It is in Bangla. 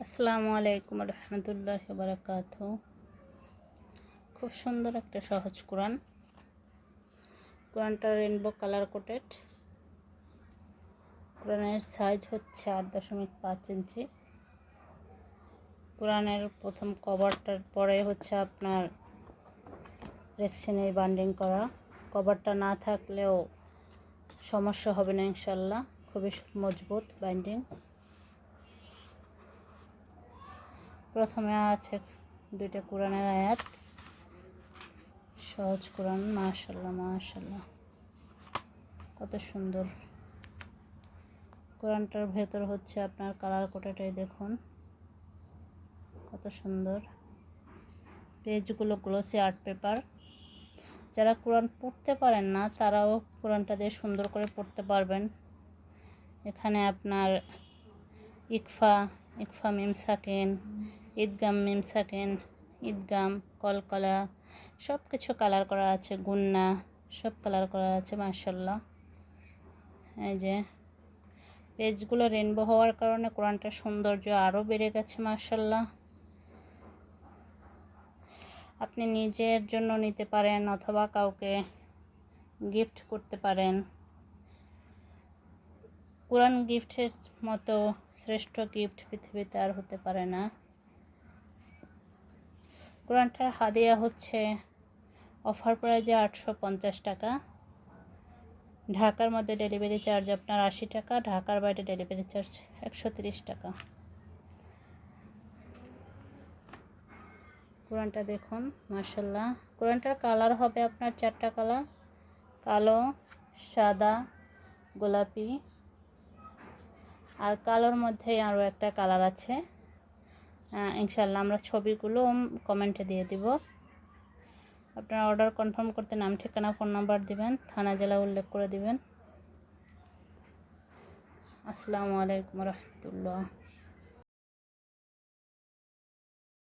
আসসালামু আলাইকুম রহমতুল্লাহ বারাকাত খুব সুন্দর একটা সহজ কোরআন। কোরআনটা রেনবো কালার কোটেড কোরআনের সাইজ হচ্ছে আট দশমিক পাঁচ ইঞ্চি। কোরআনের প্রথম কভারটার পরে হচ্ছে আপনার রেক্সিনের বান্ডিং করা। কভারটা না থাকলেও সমস্যা হবে না ইনশাল্লাহ খুবই মজবুত বাইন্ডিং প্রথমে আছে দুইটা কোরআনের আয়াত। সহজ কোরআন মাশাল্লাহ মাশাল্লাহ কত সুন্দর। কোরআনটার ভেতর হচ্ছে আপনার কালার কোটাটাই দেখুন। কত সুন্দর। পেজগুলো গ্লোসি আর্ট পেপার যারা কোরআন পড়তে পারেন না, তারাও কোরআনটা দিয়ে সুন্দর করে পড়তে পারবেন। এখানে আপনার ইকফা ইকফা মিম সাকেন, ঈদগাম মিম সাকেন, ঈদগাম, কলকলা সব কিছু কালার করা আছে, গুন্না, সব কালার করা আছে মার্শাল্লাহ এই যে, পেজগুলো রেনবো হওয়ার কারণে কোরআনটার সৌন্দর্য আরও বেড়ে গেছে মার্শাল্লাহ আপনি নিজের জন্য নিতে পারেন অথবা কাউকে গিফট করতে পারেন। কোরআন গিফটের মতো শ্রেষ্ঠ গিফট পৃথিবীতে আর হতে পারে না। কোরআনটার হাদিয়া হচ্ছে, অফার প্রাইজে আটশো পঞ্চাশ টাকা। ঢাকার মধ্যে ডেলিভারি চার্জ আপনার আশি টাকা, ঢাকার বাইরে ডেলিভারি চার্জ একশো তিরিশ টাকা। কোরআনটা দেখুন মাসাল্লাহ কোরআনটার কালার হবে আপনার চারটা কালার, কালো, সাদা, গোলাপি। আর কালোর মধ্যে আরও একটা কালার আছে। ইনশাল্লাহ আমরা ছবিগুলো কমেন্টে দিয়ে দিব। আপনারা অর্ডার কনফার্ম করতে নাম, ঠিকানা, ফোন নাম্বার দিবেন, থানা, জেলা উল্লেখ করে দিবেন। আসসালামু আলাইকুম রহমতুল্লাহ।